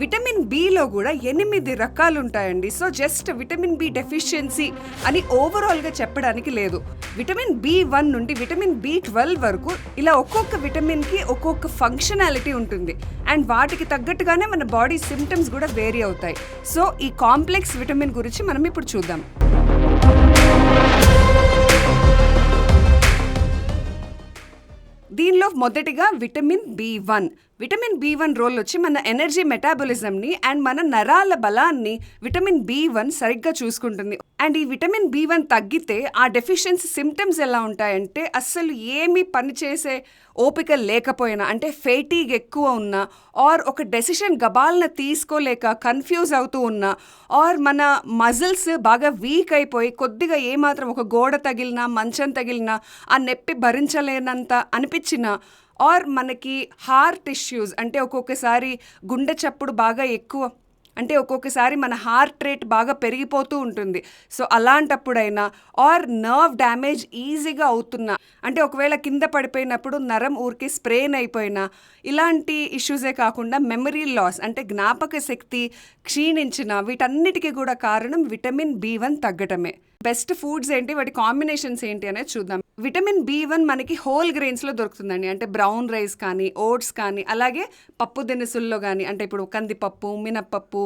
Vitamin below కూడా ఎనిమిది రకాలు ఉంటాయండి so just vitamin B deficiency అని ఓవరాల్గా చెప్పడానికి లేదు. విటమిన్ బి వన్ నుండి విటమిన్ బి ట్వెల్వ్ వరకు ఇలా ఒక్కొక్క విటమిన్కి ఒక్కొక్క ఫంక్షనాలిటీ ఉంటుంది. అండ్ వాటికి తగ్గట్టుగానే మన బాడీ సిమ్టమ్స్ కూడా వేరీ అవుతాయి. సో ఈ కాంప్లెక్స్ విటమిన్ గురించి మనం ఇప్పుడు చూద్దాం. దీనిలో మొదటిగా vitamin B one. Vitamin B one role వచ్చి మన ఎనర్జీ మెటాబలిజంని అండ్ మన నరాల బలాన్ని విటమిన్ బి వన్ సరిగ్గా చూసుకుంటుంది. అండ్ ఈ విటమిన్ బి వన్ తగ్గితే ఆ డెఫిషియన్సీ సిమ్టమ్స్ ఎలా ఉంటాయంటే అస్సలు ఏమీ పనిచేసే ఓపిక లేకపోయినా అంటే ఫేటీగ్ ఎక్కువ ఉన్నా ఆర్ ఒక డెసిషన్ గబాల్న తీసుకోలేక కన్ఫ్యూజ్ అవుతూ ఉన్నా ఆర్ మన మజిల్స్ బాగా వీక్ అయిపోయి కొద్దిగా ఏమాత్రం ఒక గోడ తగిలినా మంచం తగిలినా ఆ నొప్పి భరించలేనంత అనిపించినా ఆర్ మనకి హార్ట్ ఇష్యూస్ అంటే ఒక్కొక్కసారి గుండె చప్పుడు బాగా ఎక్కువ అంటే ఒక్కొక్కసారి మన హార్ట్ రేట్ బాగా పెరిగిపోతూ ఉంటుంది. సో అలాంటప్పుడైనా ఆర్ నర్వ్ డ్యామేజ్ ఈజీగా అవుతున్నా. అంటే ఒకవేళ కింద పడిపోయినప్పుడు నరం ఊరికి స్ప్రెయిన్ అయిపోయినా ఇలాంటి ఇష్యూసే కాకుండా మెమరీ లాస్ అంటే జ్ఞాపక శక్తి క్షీణించిన వీటన్నిటికీ కూడా కారణం విటమిన్ బి వన్ తగ్గటమే. బెస్ట్ ఫుడ్స్ ఏంటి వాటి కాంబినేషన్స్ ఏంటి అనేది చూద్దాం. విటమిన్ బి వన్ మనకి హోల్ గ్రెయిన్స్లో దొరుకుతుందండి. అంటే బ్రౌన్ రైస్ కానీ ఓట్స్ కానీ అలాగే పప్పు దినుసుల్లో కానీ అంటే ఇప్పుడు కందిపప్పు మినప్పప్పు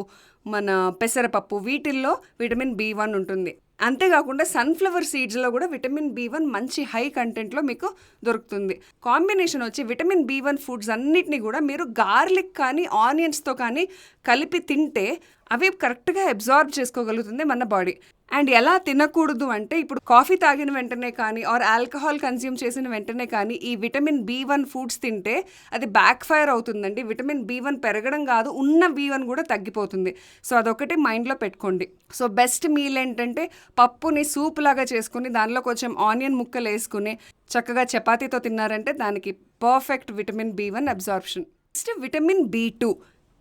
మన పెసరపప్పు వీటిల్లో విటమిన్ బి వన్ ఉంటుంది. అంతేకాకుండా సన్ఫ్లవర్ సీడ్స్లో కూడా విటమిన్ బి వన్ మంచి హై కంటెంట్లో మీకు దొరుకుతుంది. కాంబినేషన్ వచ్చి విటమిన్ బి వన్ ఫుడ్స్ అన్నిటిని కూడా మీరు గార్లిక్ కానీ ఆనియన్స్తో కానీ కలిపి తింటే అవి కరెక్ట్గా అబ్జార్బ్ చేసుకోగలుగుతుంది మన బాడీ. అండ్ ఎలా తినకూడదు అంటే ఇప్పుడు కాఫీ తాగిన వెంటనే కానీ ఆర్ ఆల్కహాల్ కన్జ్యూమ్ చేసిన వెంటనే కానీ ఈ విటమిన్ బి వన్ ఫుడ్స్ తింటే అది బ్యాక్ ఫైర్ అవుతుందండి. విటమిన్ బి వన్ పెరగడం కాదు ఉన్న బి వన్ కూడా తగ్గిపోతుంది. సో అదొకటి మైండ్లో పెట్టుకోండి. సో బెస్ట్ మీల్ ఏంటంటే పప్పుని సూప్ లాగా చేసుకుని దానిలో కొంచెం ఆనియన్ ముక్కలు వేసుకుని చక్కగా చపాతీతో తిన్నారంటే దానికి perfect vitamin B one absorption next vitamin B two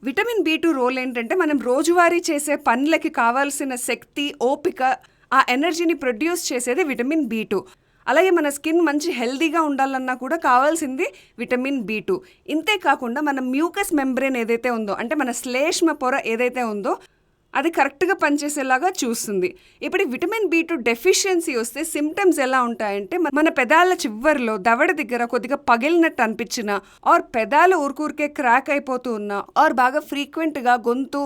vitamin B two role ఏంటంటే మనం రోజువారీ చేసే పనులకి కావాల్సిన శక్తి ఓపిక ఆ ఎనర్జీని ప్రొడ్యూస్ చేసేది విటమిన్ బి టూ. అలాగే మన స్కిన్ మంచి హెల్దీగా ఉండాలన్నా కూడా కావాల్సింది విటమిన్ బి టూ. ఇంతే కాకుండా మన మ్యూకస్ మెంబ్రెయిన్ ఏదైతే ఉందో అంటే మన శ్లేష్మ పొర ఏదైతే ఉందో అది కరెక్ట్గా పనిచేసేలాగా చూస్తుంది. ఇప్పుడు విటమిన్ బి టూ డెఫిషియన్సీ వస్తే సిమ్టమ్స్ ఎలా ఉంటాయంటే మన- పెదాల చివరిలో దవడ దగ్గర కొద్దిగా పగిలినట్టు అనిపించిన ఆర్ పెదాలు ఊరుకూరికే క్రాక్ అయిపోతూ ఉన్నా ఆర్ బాగా ఫ్రీక్వెంట్గా గొంతు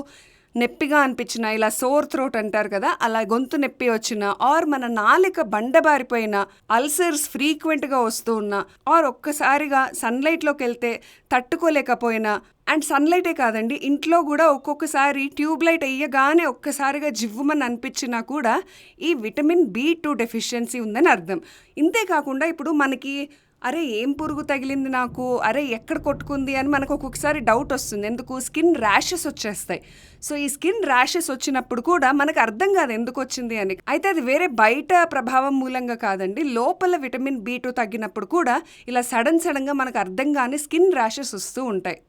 నొప్పిగా అనిపించిన ఇలా సోర్ థ్రోట్ అంటారు కదా అలా గొంతు నొప్పి వచ్చిన ఆర్ మన నాలిక బండబారిపోయిన అల్సర్స్ ఫ్రీక్వెంట్గా వస్తూ ఉన్నా ఆర్ ఒక్కసారిగా సన్లైట్లోకి వెళ్తే తట్టుకోలేకపోయినా అండ్ సన్లైటే కాదండి ఇంట్లో కూడా ఒక్కొక్కసారి ట్యూబ్ లైట్ వేయగానే ఒక్కసారిగా జివ్వుమని అనిపించినా కూడా ఈ విటమిన్ బి టూ డెఫిషియన్సీ ఉందని అర్థం. ఇంతే కాకుండా ఇప్పుడు మనకి అరే ఏం పురుగు తగిలింది నాకు అరే ఎక్కడ కొట్టుకుంది అని మనకు ఒక్కొక్కసారి డౌట్ వస్తుంది. ఎందుకు? స్కిన్ ర్యాషెస్ వచ్చేస్తాయి. సో ఈ స్కిన్ ర్యాషెస్ వచ్చినప్పుడు కూడా మనకు అర్థం కాదు ఎందుకు వచ్చింది అని. అయితే అది వేరే బయట ప్రభావం మూలంగా కాదండి లోపల విటమిన్ బి టూ తగ్గినప్పుడు కూడా ఇలా సడన్ సడన్గా మనకు అర్థం కాని స్కిన్ ర్యాషెస్ వస్తూ ఉంటాయి.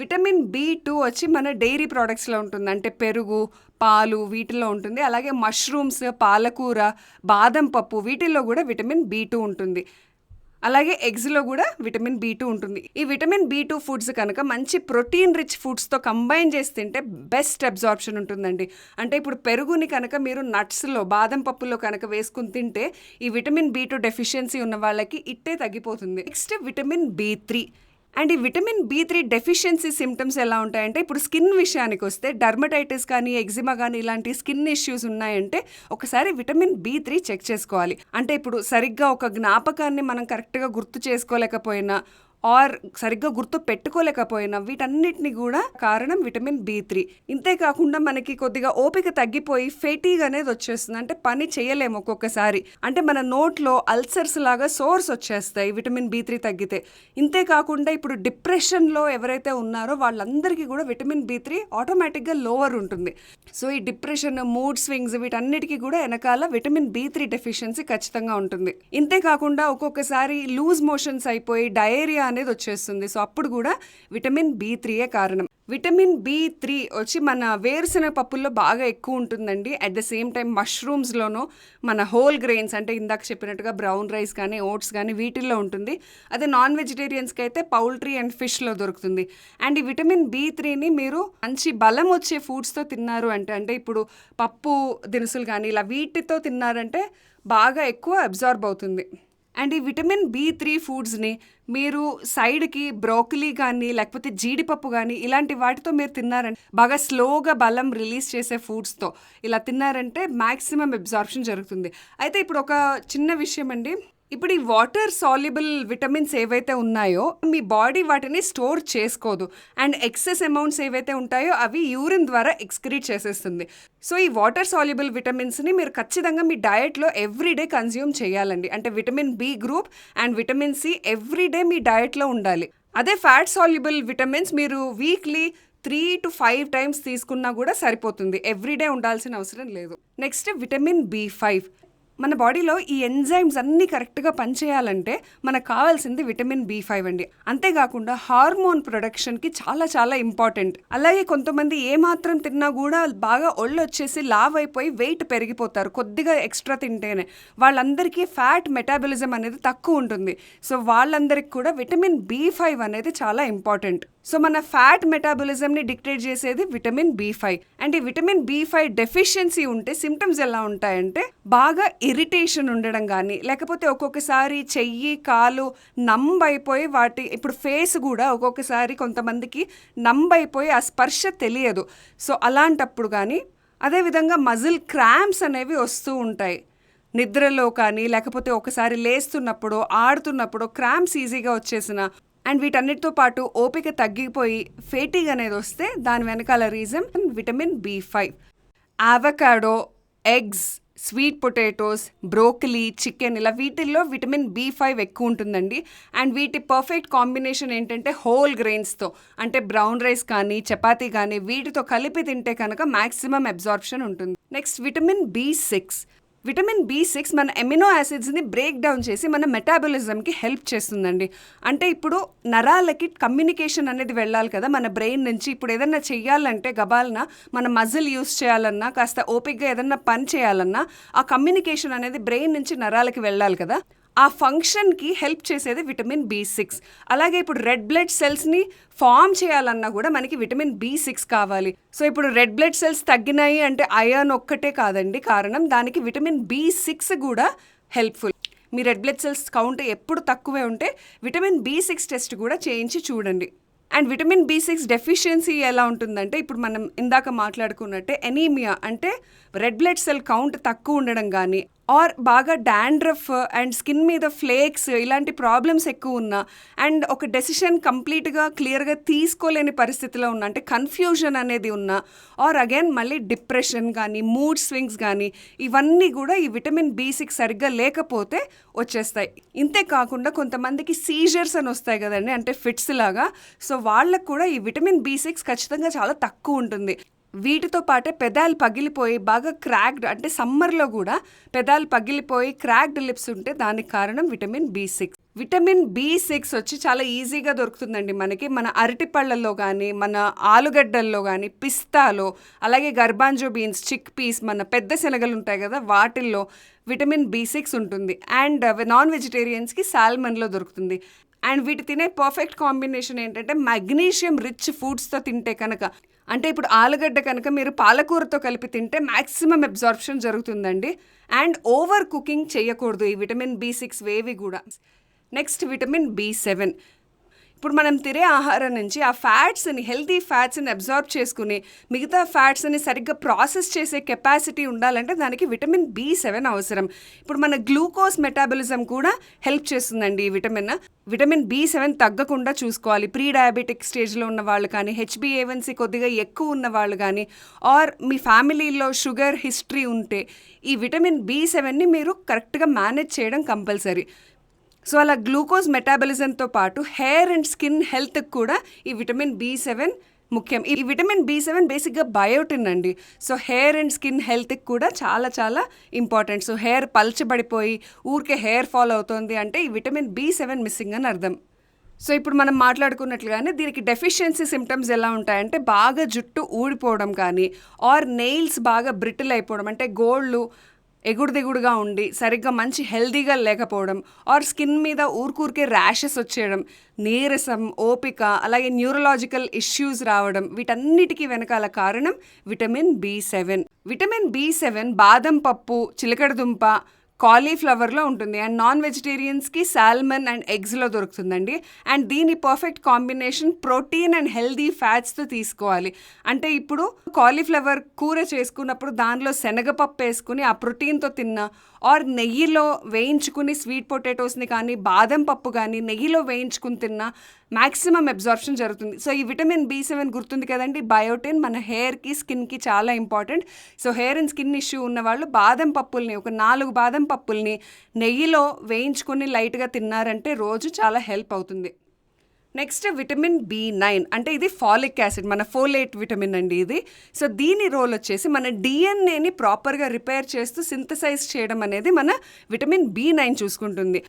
విటమిన్ బి టూ వచ్చి మన డైరీ ప్రోడక్ట్స్లో ఉంటుంది. అంటే పెరుగు పాలు వీటిల్లో ఉంటుంది. అలాగే మష్రూమ్స్ పాలకూర బాదం పప్పు వీటిల్లో కూడా విటమిన్ బి టూ ఉంటుంది. అలాగే ఎగ్స్లో కూడా విటమిన్ బి టూ ఉంటుంది. ఈ విటమిన్ బి టూ ఫుడ్స్ కనుక మంచి ప్రోటీన్ రిచ్ ఫుడ్స్తో కంబైన్ చేసి తింటే బెస్ట్ అబ్జార్ప్షన్ ఉంటుందండి. అంటే ఇప్పుడు పెరుగుని కనుక మీరు నట్స్లో బాదం పప్పులో కనుక వేసుకుని తింటే ఈ విటమిన్ బి టూ డెఫిషియన్సీ ఉన్న వాళ్ళకి ఇట్టే తగ్గిపోతుంది. Next vitamin B three. And ఈ vitamin B three deficiency symptoms ఎలా ఉంటాయంటే ఇప్పుడు స్కిన్ విషయానికి వస్తే డర్మటైటిస్ కానీ ఎగ్జిమా కానీ ఇలాంటి స్కిన్ ఇష్యూస్ ఉన్నాయంటే ఒకసారి విటమిన్ బి త్రీ చెక్ చేసుకోవాలి. అంటే ఇప్పుడు సరిగ్గా ఒక జ్ఞాపకాన్ని మనం కరెక్ట్గా గుర్తు చేసుకోలేకపోయినా ఆర్ సరిగ్గా గుర్తు పెట్టుకోలేకపోయినా వీటన్నిటిని కూడా కారణం విటమిన్ బి త్రీ. ఇంతే కాకుండా మనకి కొద్దిగా ఓపిక తగ్గిపోయి ఫెటీగ్ అనేది వచ్చేస్తుంది. అంటే పని చేయలేము ఒక్కొక్కసారి. అంటే మన నోట్లో అల్సర్స్ లాగా సోర్స్ వచ్చేస్తాయి విటమిన్ బి త్రీ తగ్గితే. ఇంతే కాకుండా ఇప్పుడు డిప్రెషన్లో ఎవరైతే ఉన్నారో వాళ్ళందరికీ కూడా విటమిన్ బి త్రీ ఆటోమేటిక్గా లోవర్ ఉంటుంది. సో ఈ డిప్రెషన్ మూడ్ స్వింగ్స్ వీటన్నిటికీ కూడా వెనకాల విటమిన్ బి త్రీ డెఫిషియన్సీ ఖచ్చితంగా ఉంటుంది. ఇంతే కాకుండా ఒక్కొక్కసారి లూజ్ మోషన్స్ అయిపోయి డయేరియా అనేది వచ్చేస్తుంది. సో అప్పుడు కూడా విటమిన్ బి త్రీయే కారణం. విటమిన్ బి త్రీ వచ్చి మన వేరుశనగ పప్పుల్లో బాగా ఎక్కువ ఉంటుందండి. అట్ ద సేమ్ టైం మష్రూమ్స్లోనూ మన హోల్ గ్రెయిన్స్ అంటే ఇందాక చెప్పినట్టుగా బ్రౌన్ రైస్ కానీ ఓట్స్ కానీ వీటిల్లో ఉంటుంది. అదే నాన్ వెజిటేరియన్స్కి అయితే పౌల్ట్రీ అండ్ ఫిష్లో దొరుకుతుంది. అండ్ ఈ విటమిన్ బి త్రీని మీరు మంచి బలం వచ్చే ఫుడ్స్తో తిన్నారు అంటే అంటే ఇప్పుడు పప్పు దినుసులు కానీ ఇలా వీటితో తిన్నారంటే బాగా ఎక్కువ అబ్జార్బ్ అవుతుంది. అండ్ ఈ విటమిన్ బి త్రీ ఫుడ్స్ని మీరు సైడ్కి బ్రోకలీ కానీ లేకపోతే జీడిపప్పు కానీ ఇలాంటి వాటితో మీరు తిన్నారంటే బాగా స్లోగా బలం రిలీజ్ చేసే ఫుడ్స్తో ఇలా తిన్నారంటే మ్యాక్సిమం అబ్జార్ప్షన్ జరుగుతుంది. అయితే ఇప్పుడు ఒక చిన్న విషయం అండి ఇప్పుడు ఈ వాటర్ సాల్యుబుల్ విటమిన్స్ ఏవైతే ఉన్నాయో మీ బాడీ వాటిని స్టోర్ చేసుకోదు. అండ్ ఎక్సెస్ అమౌంట్స్ ఏవైతే ఉంటాయో అవి యూరిన్ ద్వారా ఎక్స్క్రీట్ చేసేస్తుంది. సో ఈ వాటర్ సాల్యుబుల్ విటమిన్స్ని మీరు ఖచ్చితంగా మీ డయట్లో ఎవ్రీడే కన్జ్యూమ్ చేయాలండి. అంటే vitamin B group and vitamin C everyday మీ డయట్లో ఉండాలి. అదే ఫ్యాట్ సాల్యుబుల్ విటమిన్స్ మీరు weekly three to five times తీసుకున్నా కూడా సరిపోతుంది. ఎవ్రీడే ఉండాల్సిన అవసరం లేదు. Next vitamin B five. మన బాడీలో ఈ ఎంజైమ్స్ అన్నీ కరెక్ట్గా పనిచేయాలంటే మనకు కావాల్సింది విటమిన్ బి ఫైవ్ అండి. అంతేకాకుండా హార్మోన్ ప్రొడక్షన్కి చాలా చాలా ఇంపార్టెంట్. అలాగే కొంతమంది ఏ మాత్రం తిన్నా కూడా బాగా ఒళ్ళు వచ్చేసి లావ్ అయిపోయి వెయిట్ పెరిగిపోతారు. కొద్దిగా ఎక్స్ట్రా తింటేనే. వాళ్ళందరికీ ఫ్యాట్ మెటాబలిజం అనేది తక్కువ ఉంటుంది. సో వాళ్ళందరికీ కూడా విటమిన్ బి ఫైవ్ అనేది చాలా ఇంపార్టెంట్. సో మన ఫ్యాట్ మెటాబలిజంని డిక్టేట్ చేసేది విటమిన్ బి ఫైవ్. అండ్ ఈ విటమిన్ బి ఫైవ్ డెఫిషియన్సీ ఉంటే సిమ్టమ్స్ ఎలా ఉంటాయంటే బాగా ఇరిటేషన్ ఉండడం కానీ లేకపోతే ఒక్కొక్కసారి చెయ్యి కాలు నంబ్ అయిపోయి వాటి ఇప్పుడు ఫేస్ కూడా ఒక్కొక్కసారి కొంతమందికి నంబ్ అయిపోయి ఆ స్పర్శ తెలియదు. సో అలాంటప్పుడు కానీ అదేవిధంగా మజిల్ క్రాంప్స్ అనేవి వస్తూ ఉంటాయి. నిద్రలో కానీ లేకపోతే ఒకసారి లేస్తున్నప్పుడు ఆడుతున్నప్పుడు క్రాంప్స్ ఈజీగా వచ్చేసిన అండ్ వీటన్నిటితో పాటు ఓపిక తగ్గిపోయి ఫేటింగ్ అనేది వస్తే దాని వెనకాల reason vitamin B five avocado eggs sweet potatoes broccoli chicken ఇలా వీటిల్లో విటమిన్ బి ఫైవ్ ఎక్కువ ఉంటుందండి. అండ్ వీటి పర్ఫెక్ట్ కాంబినేషన్ ఏంటంటే హోల్ గ్రెయిన్స్తో అంటే బ్రౌన్ రైస్ కానీ చపాతీ కానీ వీటితో కలిపి తింటే కనుక మ్యాక్సిమం అబ్జార్ప్షన్ ఉంటుంది. Next vitamin B six vitamin B six మన ఎమినో యాసిడ్స్ని బ్రేక్ డౌన్ చేసి మన మెటాబలిజంకి హెల్ప్ చేస్తుందండి. అంటే ఇప్పుడు నరాలకి కమ్యూనికేషన్ అనేది వెళ్ళాలి కదా మన బ్రెయిన్ నుంచి. ఇప్పుడు ఏదన్నా చెయ్యాలంటే గబాలన మన మజిల్ యూస్ చేయాలన్నా కాస్త ఓపిక్గా ఏదన్నా పని చేయాలన్నా ఆ కమ్యూనికేషన్ అనేది బ్రెయిన్ నుంచి నరాలకి వెళ్ళాలి కదా. ఆ ఫంక్షన్కి హెల్ప్ చేసేది విటమిన్ బి సిక్స్. అలాగే ఇప్పుడు రెడ్ బ్లడ్ సెల్స్ని ఫామ్ చేయాలన్నా కూడా మనకి విటమిన్ బి సిక్స్ కావాలి. సో ఇప్పుడు రెడ్ బ్లడ్ సెల్స్ తగ్గినాయి అంటే అయాన్ ఒక్కటే కాదండి. కారణం దానికి విటమిన్ బి సిక్స్ కూడా హెల్ప్ఫుల్. మీ రెడ్ బ్లడ్ సెల్స్ కౌంట్ ఎప్పుడు తక్కువే ఉంటే విటమిన్ బి సిక్స్ టెస్ట్ కూడా చేయించి చూడండి. And vitamin B six deficiency ఎలా ఉంటుందంటే ఇప్పుడు మనం ఇందాక మాట్లాడుకున్నట్టే ఎనీమియా అంటే రెడ్ బ్లడ్ సెల్ కౌంట్ తక్కువ ఉండడం కానీ ఆర్ బాగా డాండ్రఫ్ అండ్ స్కిన్ మీద ఫ్లేక్స్ ఇలాంటి ప్రాబ్లమ్స్ ఎక్కువ ఉన్నా అండ్ ఒక డెసిషన్ కంప్లీట్గా క్లియర్గా తీసుకోలేని పరిస్థితిలో ఉన్న అంటే కన్ఫ్యూజన్ అనేది ఉన్నా ఆర్ అగైన్ మళ్ళీ డిప్రెషన్ కానీ మూడ్ స్వింగ్స్ కానీ ఇవన్నీ కూడా ఈ విటమిన్ బి సిక్స్ సరిగ్గా లేకపోతే వచ్చేస్తాయి. ఇంతే కాకుండా కొంతమందికి సీజర్స్ అని వస్తాయి కదండి అంటే ఫిట్స్ లాగా. సో వాళ్ళకు కూడా ఈ విటమిన్ బి సిక్స్ ఖచ్చితంగా చాలా తక్కువ ఉంటుంది. వీటితో పాటే పెదాలు పగిలిపోయి బాగా క్రాక్డ్ అంటే సమ్మర్లో కూడా పెదాలు పగిలిపోయి క్రాక్డ్ లిప్స్ ఉంటే దానికి కారణం vitamin B six. Vitamin B six వచ్చి చాలా ఈజీగా దొరుకుతుందండి మనకి. మన అరటిపళ్ళల్లో కానీ మన ఆలుగడ్డల్లో కానీ పిస్తాలో అలాగే గర్బాంజో బీన్స్ చిక్ పీస్ మన పెద్ద శనగలు ఉంటాయి కదా వాటిల్లో విటమిన్ బి సిక్స్ ఉంటుంది. అండ్ నాన్ వెజిటేరియన్స్కి సాల్మన్లో దొరుకుతుంది. అండ్ వీటి తినే పర్ఫెక్ట్ కాంబినేషన్ ఏంటంటే మెగ్నీషియం రిచ్ ఫుడ్స్తో తింటే కనుక అంటే ఇప్పుడు ఆలుగడ్డ కనుక మీరు పాలకూరతో కలిపి తింటే మ్యాక్సిమం అబ్జార్ప్షన్ జరుగుతుందండి. అండ్ ఓవర్ కుకింగ్ చేయకూడదు ఈ విటమిన్ బి సిక్స్ వేవి కూడా. Next vitamin B seven. ఇప్పుడు మనం తినే ఆహారం నుంచి ఆ ఫ్యాట్స్ని హెల్తీ ఫ్యాట్స్ని అబ్జార్బ్ చేసుకుని మిగతా ఫ్యాట్స్ని సరిగ్గా ప్రాసెస్ చేసే కెపాసిటీ ఉండాలంటే దానికి విటమిన్ బి సెవెన్ అవసరం. ఇప్పుడు మన గ్లూకోజ్ మెటాబలిజం కూడా హెల్ప్ చేస్తుందండి ఈ విటమిన్. విటమిన్ బి సెవెన్ తగ్గకుండా చూసుకోవాలి. ప్రీ డయాబెటిక్ స్టేజ్లో ఉన్న వాళ్ళు కానీ హెచ్బిఏవన్సీ కొద్దిగా ఎక్కువ ఉన్న వాళ్ళు కానీ ఆర్ మీ ఫ్యామిలీలో షుగర్ హిస్టరీ ఉంటే ఈ విటమిన్ బి సెవెన్ని మీరు కరెక్ట్గా మేనేజ్ చేయడం కంపల్సరీ. సో అలా గ్లూకోజ్ మెటాబలిజంతో పాటు హెయిర్ అండ్ స్కిన్ హెల్త్కి కూడా ఈ విటమిన్ బి సెవెన్ ముఖ్యం. ఈ విటమిన్ బి సెవెన్ బేసిక్గా బయోటిన్ అండి. సో హెయిర్ అండ్ స్కిన్ హెల్త్కి కూడా చాలా చాలా ఇంపార్టెంట్. సో హెయిర్ పల్చబడిపోయి ఊరికే హెయిర్ ఫాల్ అవుతుంది అంటే ఈ విటమిన్ బి సెవెన్ మిస్సింగ్ అని అర్థం. సో ఇప్పుడు మనం మాట్లాడుకున్నట్లుగానే దీనికి డెఫిషియన్సీ సిమ్టమ్స్ ఎలా ఉంటాయంటే బాగా జుట్టు ఊడిపోవడం కానీ ఆర్ నెయిల్స్ బాగా బ్రిటిల్ అయిపోవడం అంటే గోళ్ళు ఎగుడు దిగుడుగా ఉండి సరిగ్గా మంచి హెల్దీగా లేకపోవడం ఆర్ స్కిన్ మీద ఊరికూరికే ర్యాషెస్ వచ్చేయడం నీరసం ఓపిక అలాగే న్యూరలాజికల్ ఇష్యూస్ రావడం వీటన్నిటికీ వెనకాల కారణం vitamin B seven vitamin B seven బాదం పప్పు చిలకడదుంప కాలీఫ్లవర్లో ఉంటుంది. అండ్ నాన్ వెజిటేరియన్స్కి సాల్మన్ అండ్ ఎగ్స్లో దొరుకుతుందండి. అండ్ దీని perfect combination protein and healthy ఫ్యాట్స్తో తీసుకోవాలి. అంటే ఇప్పుడు కాలీఫ్లవర్ కూర చేసుకున్నప్పుడు దానిలో శనగపప్పు వేసుకుని ఆ ప్రోటీన్తో తిన్న ఆర్ నెయ్యిలో వేయించుకుని స్వీట్ పొటాటోస్ని కానీ బాదం పప్పు కానీ నెయ్యిలో వేయించుకుని తిన్నా మ్యాక్సిమం అబ్జార్ప్షన్ జరుగుతుంది. సో ఈ విటమిన్ బి సెవెన్ గుర్తుంది కదండి. బయోటిన్ మన హెయిర్కి స్కిన్కి చాలా important. So hair and skin issue ఉన్న వాళ్ళు బాదం పప్పుల్ని ఒక నాలుగు బాదం పప్పుల్ని నెయ్యిలో వేయించుకొని లైట్గా తిన్నారంటే రోజు చాలా హెల్ప్ అవుతుంది. నెక్స్ట్ విటమిన్ బి నైన్ అంటే ఇది ఫాలిక్ యాసిడ్ మన ఫోలేట్ విటమిన్ అండి ఇది. సో దీని రోల్ వచ్చేసి మన డిఎన్ఏని ప్రాపర్గా రిపేర్ చేస్తూ సింథసైజ్ చేయడం అనేది మన విటమిన్ బి నైన్ చూసుకుంటుంది.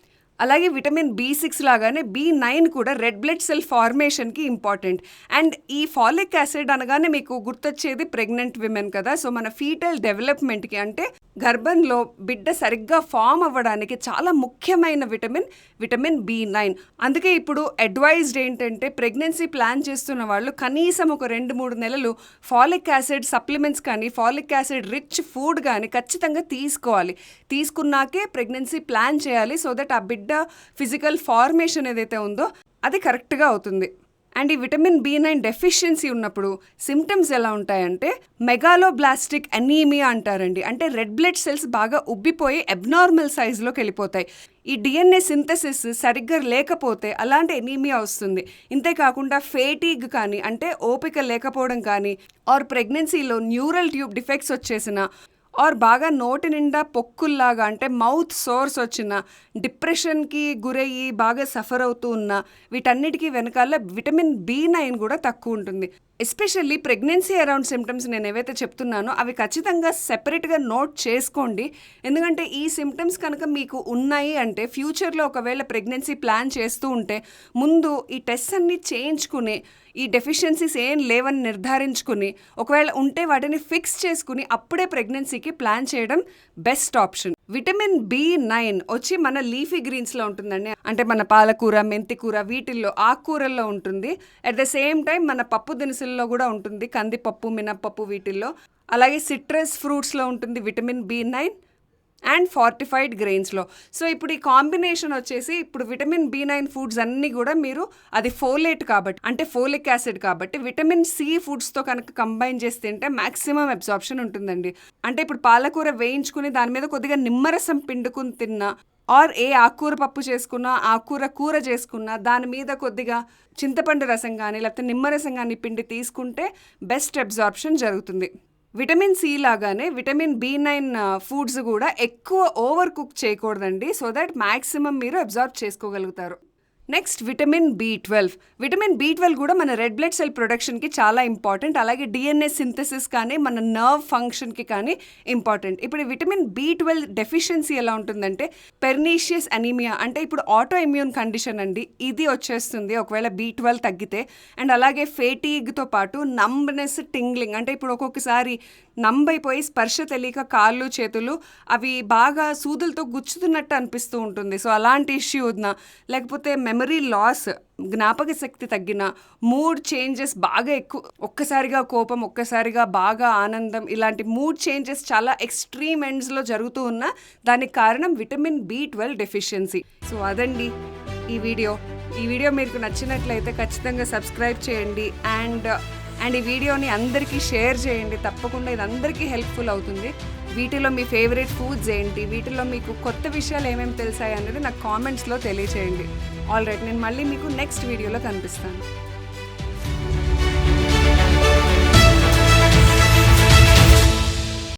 అలాగే విటమిన్ బి సిక్స్ లాగానే బి నైన్ కూడా రెడ్ బ్లడ్ సెల్ ఫార్మేషన్కి ఇంపార్టెంట్. అండ్ ఈ ఫాలిక్ యాసిడ్ అనగానే మీకు గుర్తొచ్చేది ప్రెగ్నెంట్ విమెన్ కదా. సో మన ఫీటల్ డెవలప్మెంట్కి అంటే గర్భంలో బిడ్డ సరిగ్గా ఫామ్ అవ్వడానికి చాలా ముఖ్యమైన విటమిన్ విటమిన్ బి నైన్. అందుకే ఇప్పుడు అడ్వైజ్డ్ ఏంటంటే ప్రెగ్నెన్సీ ప్లాన్ చేస్తున్న వాళ్ళు కనీసం ఒక రెండు మూడు నెలలు ఫాలిక్ యాసిడ్ సప్లిమెంట్స్ కానీ ఫాలిక్ యాసిడ్ రిచ్ ఫుడ్ కానీ ఖచ్చితంగా తీసుకోవాలి. తీసుకున్నాకే ప్రెగ్నెన్సీ ప్లాన్ చేయాలి సో దట్ ఆ బిడ్డ ఫిజికల్ ఫార్మేషన్ ఏదైతే ఉందో అది కరెక్ట్గా అవుతుంది. అండ్ ఈ విటమిన్ బి నైన్ డెఫిషియన్సీ ఉన్నప్పుడు సిమ్టమ్స్ ఎలా ఉంటాయంటే మెగాలోబ్లాస్టిక్ అనీమియా అంటారండి. అంటే రెడ్ బ్లడ్ సెల్స్ బాగా ఉబ్బిపోయి అబ్నార్మల్ సైజులోకి వెళ్ళిపోతాయి. ఈ డిఎన్ఏ సింథసిస్ సరిగ్గా లేకపోతే అలాంటి ఎనీమియా వస్తుంది. ఇంతేకాకుండా ఫేటీగ్ కానీ అంటే ఓపిక లేకపోవడం కానీ ఆర్ ప్రెగ్నెన్సీలో న్యూరల్ ట్యూబ్ డిఫెక్ట్స్ వచ్చేసిన ఆర్ బాగా నోటి నిండా పొక్కుల్లాగా అంటే మౌత్ సోర్స్ వచ్చిన డిప్రెషన్కి గురయ్యి బాగా సఫర్ అవుతూ ఉన్న వీటన్నిటికీ వెనకాల విటమిన్ బి నైన్ కూడా తక్కువ ఉంటుంది ఎస్పెషల్లీ ప్రెగ్నెన్సీ అరౌండ్ సిమ్టమ్స్ నేను ఏవైతే చెప్తున్నానో అవి ఖచ్చితంగా సెపరేట్గా నోట్ చేసుకోండి. ఎందుకంటే ఈ సిమ్టమ్స్ కనుక మీకు ఉన్నాయి అంటే ఫ్యూచర్లో ఒకవేళ ప్రెగ్నెన్సీ ప్లాన్ చేస్తూ ఉంటే ముందు ఈ టెస్ట్ అన్ని చేయించుకుని ఈ డెఫిషియన్సీస్ ఏం లేవని నిర్ధారించుకుని ఒకవేళ ఉంటే వాటిని ఫిక్స్ చేసుకుని అప్పుడే ప్రెగ్నెన్సీకి ప్లాన్ చేయడం best option. Vitamin B nine వచ్చి మన లీఫీ గ్రీన్స్లో ఉంటుందండి. అంటే మన పాలకూర మెంతికూర వీటిల్లో ఆకుకూరల్లో ఉంటుంది. అట్ ద సేమ్ టైం మన పప్పు దినుసుల్లో కూడా ఉంటుంది. కందిపప్పు మినప్పప్పు వీటిల్లో. అలాగే సిట్రస్ ఫ్రూట్స్లో ఉంటుంది vitamin B nine. And fortified గ్రెయిన్స్లో. So ఇప్పుడు ఈ కాంబినేషన్ వచ్చేసి ఇప్పుడు విటమిన్ బి నైన్ ఫుడ్స్ అన్నీ కూడా మీరు అది ఫోలేట్ కాబట్టి అంటే ఫోలిక్ యాసిడ్ కాబట్టి విటమిన్ సి ఫుడ్స్తో కనుక కంబైన్ చేసి తింటే మ్యాక్సిమం అబ్జార్ప్షన్ ఉంటుందండి. అంటే ఇప్పుడు పాలకూర వేయించుకుని దాని మీద కొద్దిగా నిమ్మరసం పిండుకుని తిన్నా ఆర్ ఏ ఆకుకూర పప్పు చేసుకున్నా ఆకుకూర కూర చేసుకున్నా దాని మీద కొద్దిగా చింతపండు రసం కానీ లేకపోతే నిమ్మరసం కానీ పిండి తీసుకుంటే బెస్ట్ అబ్జార్ప్షన్ జరుగుతుంది. విటమిన్ సి లాగానే విటమిన్ బి నైన్ ఫుడ్స్ కూడా ఎక్కువ ఓవర్ కుక్ చేయకూడదండి. సో దట్ మ్యాక్సిమం మీరు అబ్జర్వ్ చేసుకోగలుగుతారు. Next vitamin B twelve vitamin B twelve కూడా మన రెడ్ బ్లడ్ సెల్ ప్రొడక్షన్కి చాలా ఇంపార్టెంట్ అలాగే డిఎన్ఏ సింథసిస్ కానీ మన నర్వ్ ఫంక్షన్కి కానీ ఇంపార్టెంట్ ఇప్పుడు విటమిన్ బి ట్వెల్వ్ డెఫిషియన్సీ ఎలా ఉంటుందంటే పెర్నీషియస్ అనీమియా అంటే ఇప్పుడు ఆటో ఇమ్యూన్ కండిషన్ అండి. ఇది వచ్చేస్తుంది. ఒకవేళ బి ట్వెల్వ్ తగ్గితే అండ్ అలాగే ఫేటీగ్తో పాటు నంబ్నెస్ టింగ్లింగ్ అంటే ఇప్పుడు ఒక్కొక్కసారి నంబైపోయి స్పర్శ తెలియక కాళ్ళు చేతులు అవి బాగా సూదులతో గుచ్చుతున్నట్టు అనిపిస్తూ ఉంటుంది. సో అలాంటి ఇష్యూ ఉన్నా లేకపోతే మెమరీ లాస్ జ్ఞాపక శక్తి తగ్గిన మూడ్ చేంజెస్ బాగా ఎక్కువ ఒక్కసారిగా కోపం ఒక్కసారిగా బాగా ఆనందం ఇలాంటి మూడ్ చేంజెస్ చాలా ఎక్స్ట్రీమ్ ఎండ్స్లో జరుగుతూ ఉన్న దానికి కారణం vitamin B twelve deficiency. So అదండి ఈ వీడియో. ఈ వీడియో మీకు నచ్చినట్లయితే ఖచ్చితంగా సబ్స్క్రైబ్ చేయండి అండ్ అండ్ ఈ వీడియోని అందరికీ షేర్ చేయండి. తప్పకుండా ఇది అందరికీ హెల్ప్ఫుల్ అవుతుంది. వీటిలో మీ ఫేవరెట్ ఫుడ్స్ ఏంటి? వీటిలో మీకు కొత్త విషయాలు ఏమేమి తెలిసాయి అనేది నాకు కామెంట్స్లో తెలియచేయండి. ఆల్ రైట్ నేను మళ్ళీ మీకు నెక్స్ట్ వీడియోలో కనిపిస్తాను.